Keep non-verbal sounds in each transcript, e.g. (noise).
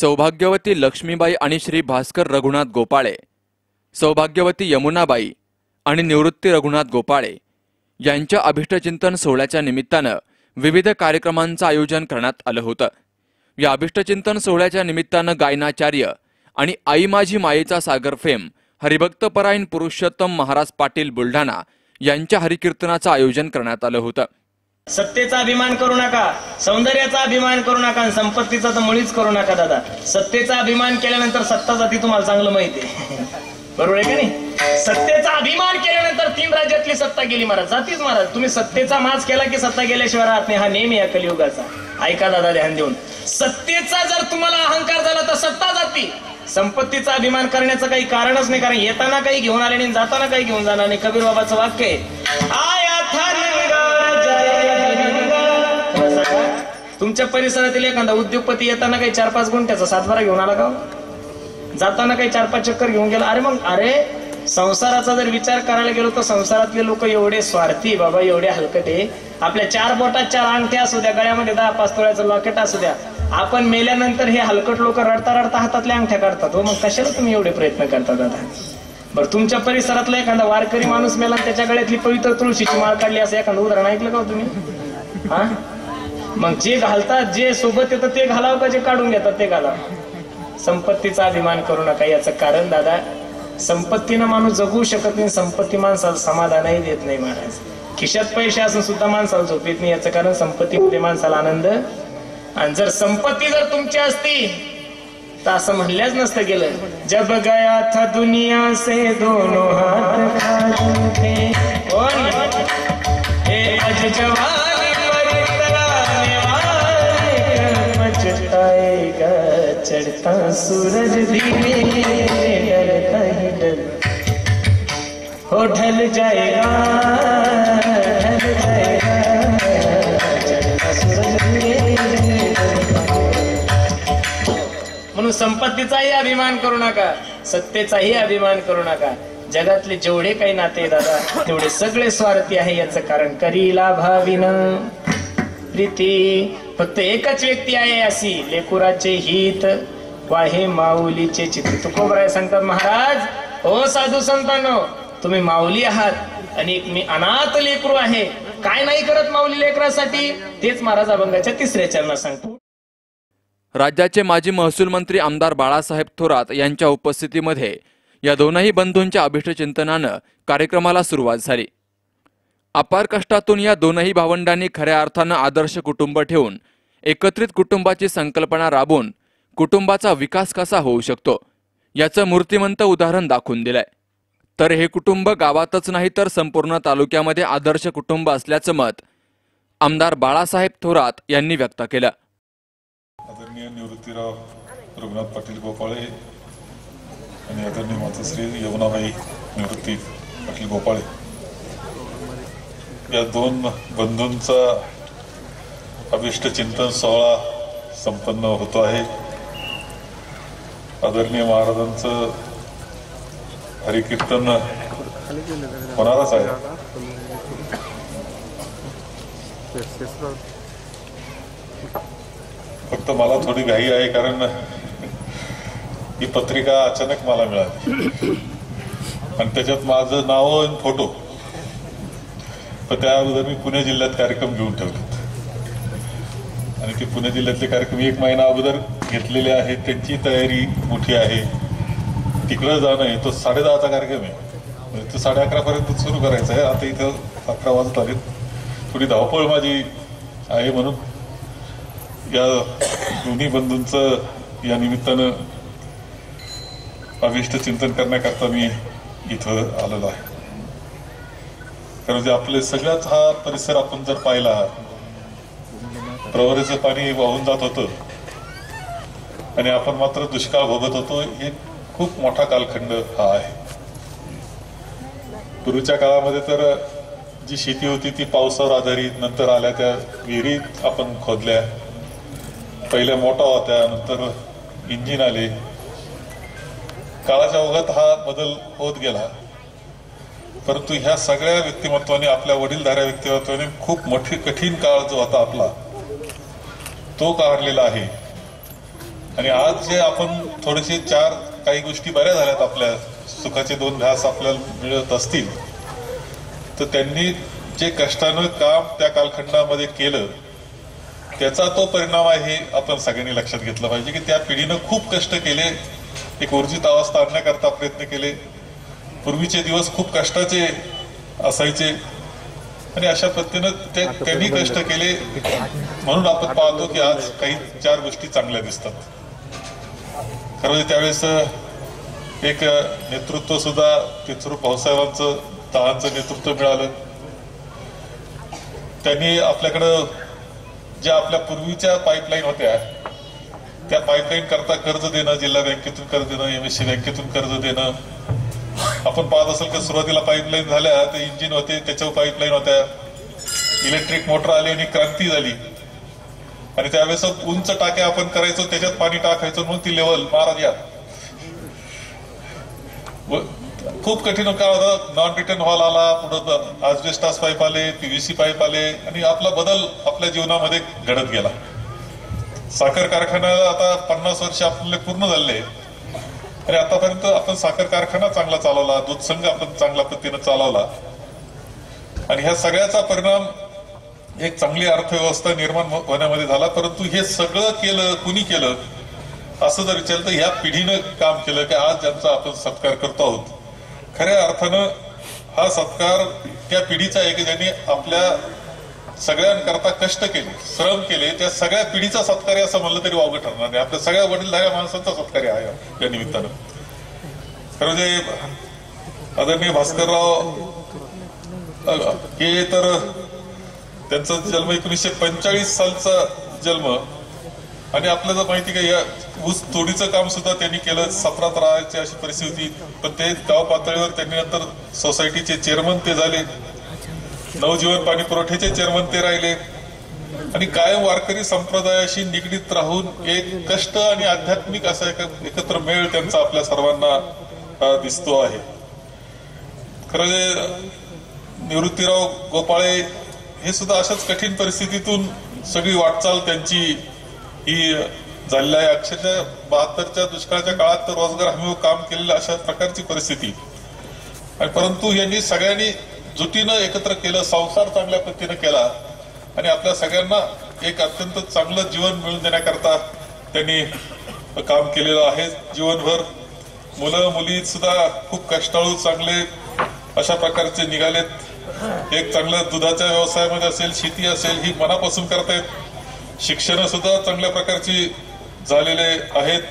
सौभाग्यवती लक्ष्मीबाई आणि श्री भास्कर रघुनाथ गोपाळे सौभाग्यवती यमुनाबाई आणि निवृत्ती रघुनाथ गोपाळे यांच्या अभिष्टचिंतन सोहळ्याच्या निमित्तानं विविध कार्यक्रमांचं आयोजन करण्यात आलं होतं. या अभिष्टचिंतन सोहळ्याच्या निमित्तानं गायनाचार्य आणि आई माझी मायेचा सागर फेम हरिभक्तपरायण पुरुषोत्तम महाराज पाटील बुलढाणा यांच्या हरिकीर्तनाचं आयोजन करण्यात आलं होतं. सत्तेचा अभिमान करू नका सौंदर्याचा अभिमान करू नका आणि संपत्तीचा तर मुळीच करू नका दादा. सत्तेचा अभिमान केल्यानंतर सत्ता जाती तुम्हाला चांगलं माहिती आहे. (laughs) बरोबर आहे का नाही? सत्तेचा अभिमान केल्यानंतर तीन राज्यातली सत्ता गेली महाराज जातीच महाराज. तुम्ही सत्तेचा माज केला की सत्ता गेल्याशिवाय राहत नाही हा नेहमी या कलियुगाचा. ऐका दादा ध्यान देऊन. सत्तेचा जर तुम्हाला अहंकार झाला तर सत्ता जाती. संपत्तीचा अभिमान करण्याचं काही कारणच नाही कारण येताना काही घेऊन आले नाही जाताना काही घेऊन जाणार नाही. कबीर बाबाचं वाक्य आहे आया तुमच्या परिसरातील एखादा उद्योगपती येताना काही चार पाच गुंठ्याचा सातबारा घेऊन आला का हो? जाताना काही चार पाच चक्कर घेऊन गेला. अरे मग अरे संसाराचा जर विचार करायला गेलो तर संसारातले लोक एवढे स्वार्थी बाबा एवढे हलकटे आपल्या चार बोटात चार अंगठ्या असू द्या गळ्यामध्ये दहा पाच तोळ्याचं लॉकेट असू द्या. आपण मेल्यानंतर हे हलकट लोक रडता रडता हातातल्या अंगठ्या काढतात. हो मग कशाला तुम्ही एवढे प्रयत्न करता दादा? बरं तुमच्या परिसरातला एखादा वारकरी माणूस मेला त्याच्या गळ्यातली पवित्र तुळशीची माळ काढली असं एखादं उदाहरण ऐकलं का हो तुम्ही? हा? मग जे घालतात जे सोबत येतं ते घालावं का जे काढून घेतात ते घालावं? संपत्तीचा अभिमान करू नका याचं कारण दादा संपत्तीनं माणूस जगू शकत नाही संपत्ती माणसाला समाधानही देत नाही महाराज खिशात पैसे असून सुद्धा माणसाला झोपेत नाही याचं कारण संपत्तीमध्ये माणसाला आनंद. आणि जर संपत्ती जर तुमची असती तर असं म्हणल्याच नसतं गेलं. जब गया था दुनिया से दोनों हाथ कोण? हे आज जवान चढ़ता सूरज धीरे डरता ही डर। हो ढल जाएगा ढल जाएगा चढ़ता सूरज धीरे म्हणून संपत्तीचाही अभिमान करू नका सत्तेचाही अभिमान करू नका. जगातले जेवढे काही नाते दादा तेवढे सगळे स्वार्थी आहे याचं कारण करीला भाविन. प्रीती फक्त एकच व्यक्ती आहे अशी. लेकुराचे हित वाहे माऊलीचे चित्र तुकोबराय सांगतात महाराज? हो साधू संतांनो. तुम्ही माऊली आहात आणि मी अनाथ लेकरू आहे. काय नाही करत माऊली लेकरासाठी? तेच महाराज अभंगाच्या तिसऱ्या चरणात सांगतो. राज्याचे माजी महसूल मंत्री आमदार बाळासाहेब थोरात यांच्या उपस्थितीमध्ये या दोनही बंधूंच्या अभिष्टचिंतनानं कार्यक्रमाला सुरुवात झाली. अपार कष्टातून या दोनही भावंडांनी खऱ्या अर्थानं आदर्श कुटुंब ठेवून एकत्रित कुटुंबाची संकल्पना राबवून कुटुंबाचा विकास कसा होऊ शकतो याचं मूर्तिमंत उदाहरण दाखवून दिलंय. तर हे कुटुंब गावातच नाही तर संपूर्ण तालुक्यामध्ये आदर्श कुटुंब असल्याचं मत आमदार बाळासाहेब थोरात यांनी व्यक्त केलं. आदरणीय निवृत्तीराव रघुनाथ पाटील गोपाळे आणि आदरणीय मातोश्री यमुनाबाई निवृत्ती पाटील गोपाळे. या दोन बंधूंचा अभिष्ट चिंतन सोहळा संपन्न होतो आहे. आदरणीय महाराजांचं हरिकीर्तन होणारच आहे. फक्त मला थोडी घाई आहे कारण ही पत्रिका अचानक मला मिळाली. आणि त्याच्यात माझं नाव आणि फोटो पण त्या अगोदर मी पुणे जिल्ह्यात कार्यक्रम घेऊन ठेवलेत. आणि ते पुणे जिल्ह्यातले कार्यक्रम एक महिना अगोदर घेतलेले आहेत. त्यांची तयारी मोठी आहे. तिकडं जाणं आहे. तो साडेदहाचा कार्यक्रम आहे. म्हणजे तो साडे अकरापर्यंत सुरू करायचा आहे. आता इथं अकरा वाजत आलेत. थोडी धावपळ माझी आहे म्हणून या दोन्ही बंधूंचं या निमित्तानं अविष्ट चिंतन करण्याकरता मी इथं आलेलो आहे. कारण जे आपले सगळ्यात हा परिसर आपण जर पाहिला प्रवरेचं पाणी वाहून जात होतं आणि आपण मात्र दुष्काळ भोगत होतो हे खूप मोठा कालखंड हा आहे. पूर्वीच्या काळामध्ये तर जी शेती होती ती पावसावर आधारित नंतर आल्या त्या विहिरीत आपण खोदल्या. पहिल्या मोठा होत्या नंतर इंजिन आले. काळाच्या ओघात हा बदल होत गेला. परंतु ह्या सगळ्या व्यक्तिमत्वाने आपल्या वडीलधाऱ्या व्यक्तिमत्वाने खूप मोठी कठीण काळ जो होता आपला तो काढलेला आहे. आणि आज जे आपण थोडेसे चार काही गोष्टी बऱ्या झाल्यात आपल्या सुखाचे दोन घास आपल्याला मिळत असतील तर त्यांनी जे कष्टानं काम त्या कालखंडामध्ये केलं त्याचा तो परिणाम आहे आपण सगळ्यांनी लक्षात घेतलं पाहिजे की त्या पिढीनं खूप कष्ट केले एक ऊर्जित अवस्था आणण्याकरता प्रयत्न केले पूर्वीचे दिवस खूप कष्टाचे असायचे. आणि अशा पद्धतीनं ते त्यांनी कष्ट केले. म्हणून आपण पाहतो की आज काही चार गोष्टी चांगल्या दिसतात. खरं म्हणजे त्यावेळेस एक नेतृत्व सुद्धा पिचरू भाऊसाहेबांचं तहांचं नेतृत्व मिळालं. त्यांनी आपल्याकडं ज्या आपल्या पूर्वीच्या पाईपलाईन होत्या त्या पाईपलाईन करता कर्ज देणं जिल्हा बँकेतून कर्ज देणं एमएससी बँकेतून कर्ज देणं आपण पाहत असेल की सुरुवातीला पाईपलाईन झाल्या ते इंजिन होते त्याच्यावर पाईपलाईन होत्या. इलेक्ट्रिक मोटर आली आणि क्रांती झाली. आणि त्यावेळेस उंच टाक्या आपण करायचो त्याच्यात पाणी टाकायचो म्हणून ती लेवल महाराज खूप कठीण काळ होता. नॉन रिटर्न हॉल आला पुढं आजबेस्टास पाईप आले पीव्हीसी पाईप आले आणि आपला बदल आपल्या जीवनामध्ये घडत गेला. साखर कारखान्याला आता पन्नास वर्ष आपले पूर्ण झाले. आणि आतापर्यंत आपण साखर कारखाना चांगला चालवला दूध संघ आपण चांगल्या पद्धतीनं चालवला. आणि ह्या सगळ्याचा परिणाम एक चांगली अर्थव्यवस्था निर्माण होण्यामध्ये झाला परंतु हे सगळं केलं कुणी केलं? असं जर विचारलं तर ह्या पिढीनं काम केलं की आज ज्यांचा आपण सत्कार करतो आहोत. खऱ्या अर्थानं हा सत्कार त्या पिढीचा आहे की ज्यांनी आपल्या सगळ्यांकरता कष्ट केले श्रम केले त्या सगळ्या पिढीचा सत्कार असं म्हणलं तरी वावगं ठरणार नाही. आपल्या सगळ्या वडीलधाऱ्या माणसांचा सत्कार आहे या निमित्तानं. खरं म्हणजे आदरणीय भास्करराव हे तर त्यांचा जन्म एकोणीसशे पंचेचाळीस सालचा जन्म. आणि आपल्याला माहिती का या ऊस तोडीचं काम सुद्धा त्यांनी केलं सत्रात राहायची अशी परिस्थिती होती. पण ते गाव पातळीवर त्यांनी नंतर सोसायटीचे चेअरमन ते झाले. नवजीवन पाणी पुरवठ्याचे चेअरमन ते राहिले. आणि कायम वारकरी संप्रदायाशी निगडीत राहून एक कष्ट आणि आध्यात्मिक असा एकत्र मेळ त्यांचा आपल्या सर्वांना दिसतो आहे. खरं निवृत्तीराव गोपाळे हे सुद्धा अशाच कठीण परिस्थितीतून सगळी वाटचाल त्यांची ही झालेली आहे. अक्षरशः बहात्तरच्या दुष्काळाच्या काळात तर रोजगार हमी काम केलेलं अशा प्रकारची परिस्थिती. परंतु यांनी सगळ्यांनी जुटीनं एकत्र केलं संसार चांगल्या पद्धतीने केला आणि आपल्या सगळ्यांना एक अत्यंत चांगलं जीवन मिळवून देण्याकरता त्यांनी काम केलेलं आहे जीवनभर. मुलं मुली सुद्धा खूप कष्टाळू चांगले अशा प्रकारचे निघालेत. एक चांगलं दुधाच्या व्यवसायामध्ये असेल शेती असेल ही मनापासून करतायत. शिक्षण सुद्धा चांगल्या प्रकारची झालेले आहेत.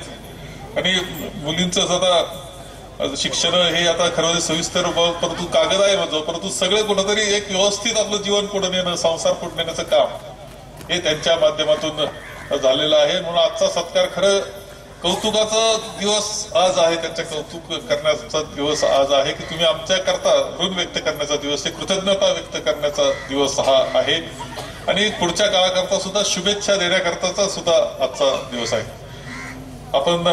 आणि मुलींचं सुद्धा शिक्षण हे आता खरं म्हणजे सविस्तर परंतु कागद आहे माझं परंतु सगळे कुठंतरी एक व्यवस्थित आपलं जीवन पुढे नेणं संसार पुढे नेण्याचं काम हे त्यांच्या माध्यमातून झालेलं आहे. म्हणून आजचा सत्कार खरं कौतुकाचा दिवस आज आहे त्यांच्या कौतुक करण्याचा दिवस आज आहे की तुम्ही आमच्या करता ऋण व्यक्त करण्याचा दिवस कृतज्ञता व्यक्त करण्याचा दिवस हा आहे. आणि पुढच्या काळाकरता सुद्धा शुभेच्छा देण्याकरताचा सुद्धा आजचा दिवस आहे. आपण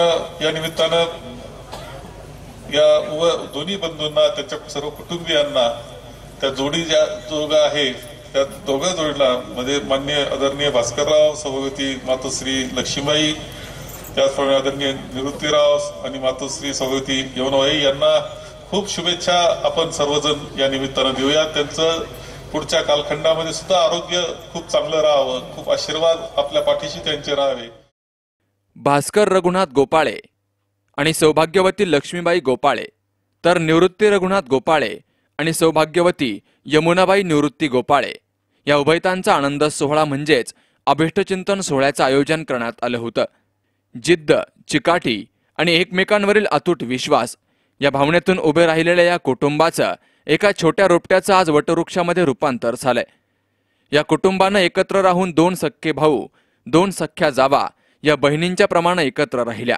या निमित्तानं या दोन्ही बंधूंना त्यांच्या सर्व कुटुंबियांना त्या जोडी ज्या जोग आहे त्या दोघं जोडीला मध्ये मान्य आदरणीय भास्करराव सभापती मातोश्री लक्ष्मीबाई त्याचप्रमाणे आदरणीय निवृत्तीराव आणि मातोश्री सभापती यवनबाई यांना खूप शुभेच्छा आपण सर्वजण या निमित्तानं देऊया. त्यांचं पुढच्या कालखंडामध्ये सुद्धा आरोग्य खूप चांगलं राहावं खूप आशीर्वाद आपल्या पाठीशी त्यांचे राहावे. भास्कर रघुनाथ गोपाळे आणि सौभाग्यवती लक्ष्मीबाई गोपाळे तर निवृत्ती रघुनाथ गोपाळे आणि सौभाग्यवती यमुनाबाई निवृत्ती गोपाळे. या उभयतांचा आनंद सोहळा म्हणजेच अभिष्टचिंतन सोहळ्याचं आयोजन करण्यात आलं होतं. जिद्द चिकाटी आणि एकमेकांवरील अतूट विश्वास या भावनेतून उभे राहिलेल्या या कुटुंबाचं एका छोट्या रोपट्याचं आज वटवृक्षामध्ये रूपांतर झालंय. या कुटुंबानं एकत्र राहून दोन सख्खे भाऊ दोन सख्ख्या जावा या बहिणींच्या प्रमाणे एकत्र राहिल्या.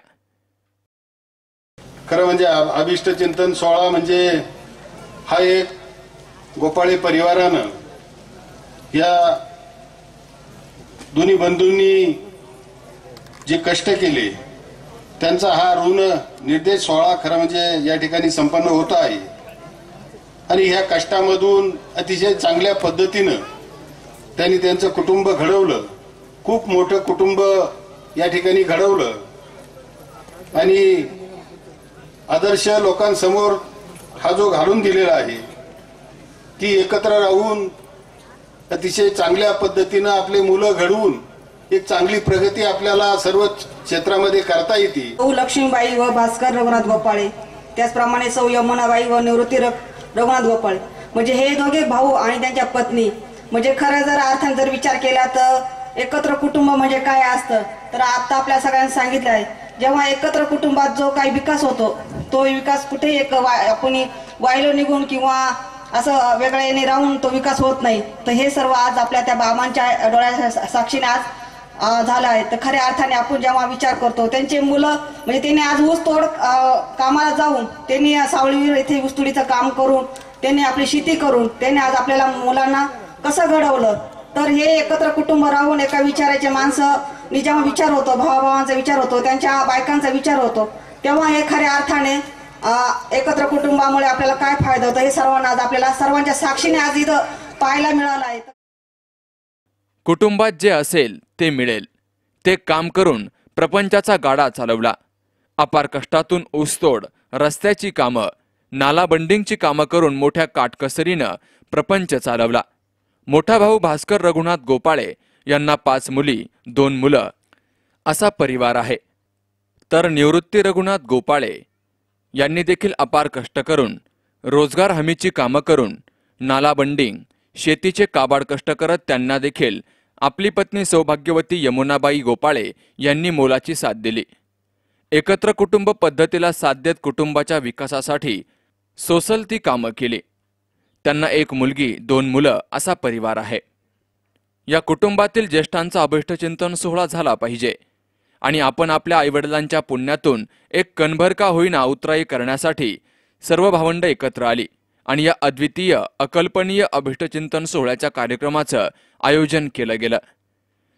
खरं म्हणजे अभिष्ट चिंतन सोहळा म्हणजे हा एक गोपाळे परिवारानं या दोन्ही बंधूंनी जे कष्ट केले त्यांचा हा ऋण निर्देश सोहळा खरं म्हणजे या ठिकाणी संपन्न होत आहे. आणि ह्या कष्टामधून अतिशय चांगल्या पद्धतीनं त्यांनी त्यांचं कुटुंब घडवलं. खूप मोठं कुटुंब या ठिकाणी घडवलं. आणि आदर्श लोकांसमोर हा जो घालून दिलेला आहे की एकत्र राहून अतिशय चांगल्या पद्धतीनं आपले मुलं घडवून एक चांगली प्रगती आपल्याला सर्व क्षेत्रामध्ये करता येते. सौ लक्ष्मीबाई व भास्कर रघुनाथ गोपाळे त्याचप्रमाणे सौ यमुनाबाई व निवृत्ती रघुनाथ गोपाळे. म्हणजे हे दोघे भाऊ आणि त्यांच्या पत्नी. म्हणजे खरं जर अर्थाने जर विचार केला तर एकत्र कुटुंब म्हणजे काय असतं? तर आता आपल्या सगळ्यांनी सांगितलं आहे. जेव्हा एकत्र कुटुंबात जो काही विकास होतो तो विकास कुठे एक आपण कोणी वायलो निघून किंवा असं वेगळ्या याने राहून तो विकास होत नाही. तर हे सर्व आज आपल्या त्या बाबांच्या डोळ्याच्या साक्षीने आज झालं आहे. तर खऱ्या अर्थाने आपण जेव्हा विचार करतो त्यांचे मुलं म्हणजे त्यांनी आज ऊसतोड अ, कामाला जाऊन त्यांनी सावळीवीर येथे ऊसतोडीचं काम करून त्यांनी आपली शेती करून त्यांनी आज आपल्याला मुलांना कसं घडवलं? तर हे एकत्र कुटुंब राहून एका विचाराचे माणसं नि जेव्हा विचार होतो भावाभावांचा विचार होतो त्यांच्या बायकांचा विचार होतो तेव्हा हे खऱ्या अर्थाने एकत्र कुटुंबामुळे आपल्याला काय फायदा होतो हे सर्वांना आज आपल्याला सर्वांच्या साक्षीने आज इथं पाहायला मिळालं आहे. कुटुंबात जे असेल ते मिळेल. ते काम करून प्रपंचाचा गाडा चालवला. अपार कष्टातून ऊसतोड रस्त्याची कामं नाला बंडिंगची कामं करून मोठ्या काटकसरीनं प्रपंच चालवला. मोठा भाऊ भास्कर रघुनाथ गोपाळे यांना पाच मुली दोन मुलं. असा परिवार आहे. तर निवृत्ती रघुनाथ गोपाळे यांनी देखील अपार कष्ट करून रोजगार हमीची कामं करून नालाबंडिंग शेतीचे काबाड कष्ट करत त्यांना देखील आपली पत्नी सौभाग्यवती यमुनाबाई गोपाळे यांनी मोलाची साथ दिली. एकत्र कुटुंब पद्धतीला साथ देत कुटुंबाच्या विकासासाठी सोसल ती कामं केली. त्यांना एक मुलगी दोन मुलं असा परिवार आहे. या कुटुंबातील ज्येष्ठांचा अभिष्टचिंतन सोहळा झाला पाहिजे. आणि आपण आपल्या आईवडिलांच्या पुण्यातून एक कणभर का होईना उतराई करण्यासाठी सर्व भावंड एकत्र आली. आणि या अद्वितीय अकल्पनीय अभिष्टचिंतन सोहळ्याच्या कार्यक्रमाचं आयोजन केलं गेलं.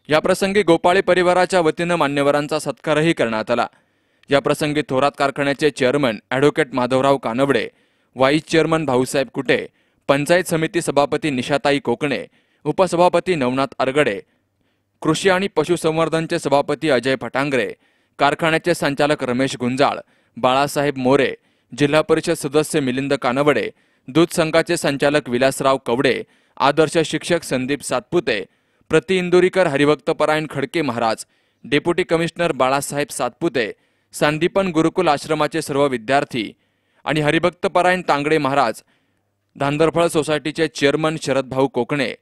या प्रसंगी गोपाळे परिवाराच्या वतीनं मान्यवरांचा सत्कारही करण्यात आला. या प्रसंगी थोरात कारखान्याचे chairman advocate Madhavrao Kanawade vice chairman Bhausaheb Kute panchayat समिती सभापती निशाताई कोकणे उपसभापती नवनाथ आरगडे कृषी आणि पशुसंवर्धनचे सभापती अजय फटांगरे कारखान्याचे संचालक रमेश गुंजाळ बाळासाहेब मोरे जिल्हा परिषद सदस्य मिलिंद कानवडे दूध संघाचे संचालक विलासराव कवडे आदर्श शिक्षक संदीप सातपुते प्रति इंदुरीकर हरिभक्तपरायण खडके महाराज डेप्युटी कमिशनर बाळासाहेब सातपुते सांदीपन गुरुकुल आश्रमाचे सर्व विद्यार्थी आणि हरिभक्तपरायण तांगडे महाराज धांदरफळ सोसायटीचे चेअरमन शरदभाऊ कोकणे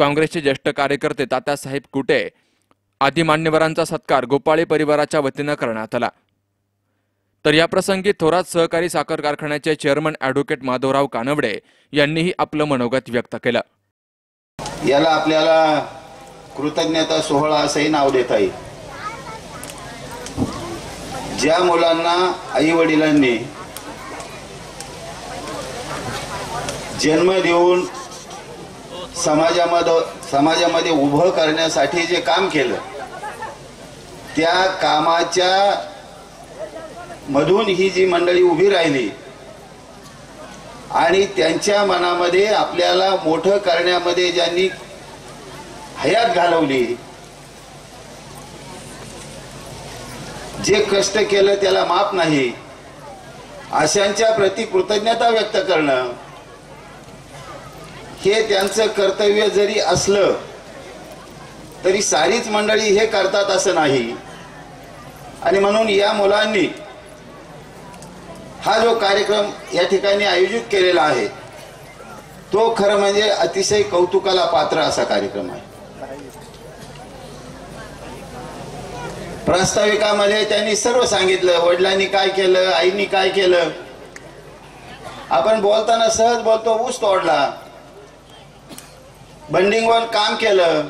काँग्रेसचे ज्येष्ठ कार्यकर्ते तात्यासाहेब कुटे आदी मान्यवरांचा सत्कार गोपाळे परिवाराच्या वतीनं करण्यात आला. तर या प्रसंगी थोरात सहकारी साखर कारखान्याचे चेअरमन ॲडव्होकेट माधवराव कानवडे यांनीही आपलं मनोगत व्यक्त केलं. याला आपल्याला कृतज्ञता सोहळा असंही नाव देता येईल. ज्या मुलांना आई वडिलांनी जन्म देऊन समाजामध्ये समाजामध्ये उभं करण्यासाठी जे काम केलं त्या कामाच्या मधून ही जी मंडळी उभी राहिली आणि त्यांच्या मनामध्ये आपल्याला मोठं करण्यामध्ये ज्यांनी हयात घालवली जे कष्ट केलं त्याला माप नाही अशांच्या प्रती कृतज्ञता व्यक्त करणं हे त्यांचं कर्तव्य जरी असलं तरी सारीच मंडळी हे करतात असं नाही. आणि म्हणून या मुलांनी हा जो कार्यक्रम या ठिकाणी आयोजित केलेला आहे तो खरं म्हणजे अतिशय कौतुकाला पात्र असा कार्यक्रम आहे. प्रास्ताविकामध्ये त्यांनी सर्व सांगितलं वडिलांनी काय केलं आईनी काय केलं. आपण बोलताना सहज बोलतो ऊस तोडला. बंडिंगवर काम केलं.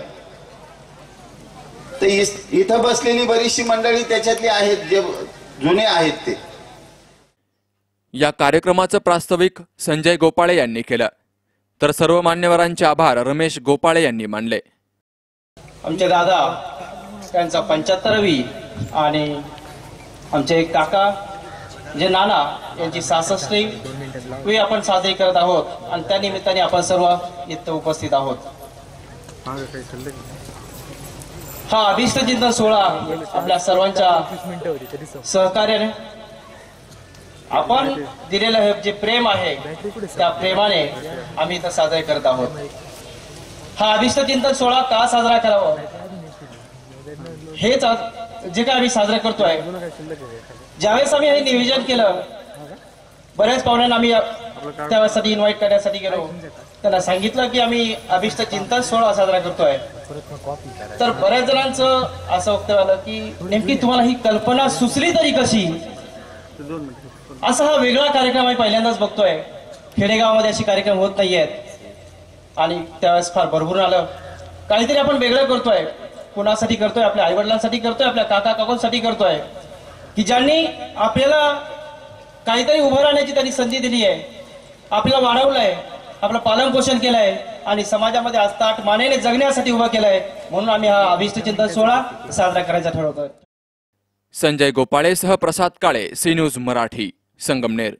तर इस- इथं बसलेली बरीचशी मंडळी त्याच्यातली आहेत जे जुने आहेत ते. या कार्यक्रमाचं प्रास्ताविक संजय गोपाळे यांनी केलं. तर सर्व मान्यवरांचे आभार रमेश गोपाळे यांनी मानले. आमचे दादा त्यांचा पंच्याहत्तरवी आणि आमचे एक काका जे नाना यांची सासष्टी वी आपण साजरी करत आहोत आणि त्या निमित्ताने आपण सर्व इथं उपस्थित आहोत. हा अभिष्ट चिंतन सोहळा आपल्या सर्वांच्या सहकार्याने. आपण दिलेलं हे जे प्रेम आहे त्या प्रेमाने आम्ही इथं साजरे करत आहोत. हा अभिष्ट चिंतन सोहळा का साजरा करावा? हेच जे काय आम्ही साजरा करतोय ज्यावेळेस आम्ही हे नियोजन केलं बऱ्याच पाहुण्यांना आम्ही त्यासाठी इन्व्हाइट करण्यासाठी गेलो. त्यांना सांगितलं की आम्ही अभिष्ट चिंतन सोहळा साजरा करतोय. तर बऱ्याच जणांचं असं वक्तव्य आलं की नेमकी तुम्हाला ही कल्पना सुचली तरी कशी? असा हा वेगळा कार्यक्रम आम्ही पहिल्यांदाच बघतोय. खेडेगावामध्ये असे कार्यक्रम होत नाहीयेत. आणि त्यावेळेस फार भरभरून आलं. काहीतरी आपण वेगळं करतोय. कुणासाठी करतोय? आपल्या आई वडिलांसाठी करतोय? आपल्या काका काकांसाठी करतोय? की ज्यांनी आपल्याला काहीतरी उभं राहण्याची त्यांनी संधी दिली आहे. आपल्याला वाढवलंय. आपलं पालन पोषण केलंय. आणि समाजामध्ये आज ताट मानेने जगण्यासाठी उभं केलंय. म्हणून आम्ही हा अभिष्ट चिंतन सोहळा साजरा करायचा ठरवतोय. संजय गोपाळेसह प्रसाद काळे सी न्यूज मराठी संगमनेर.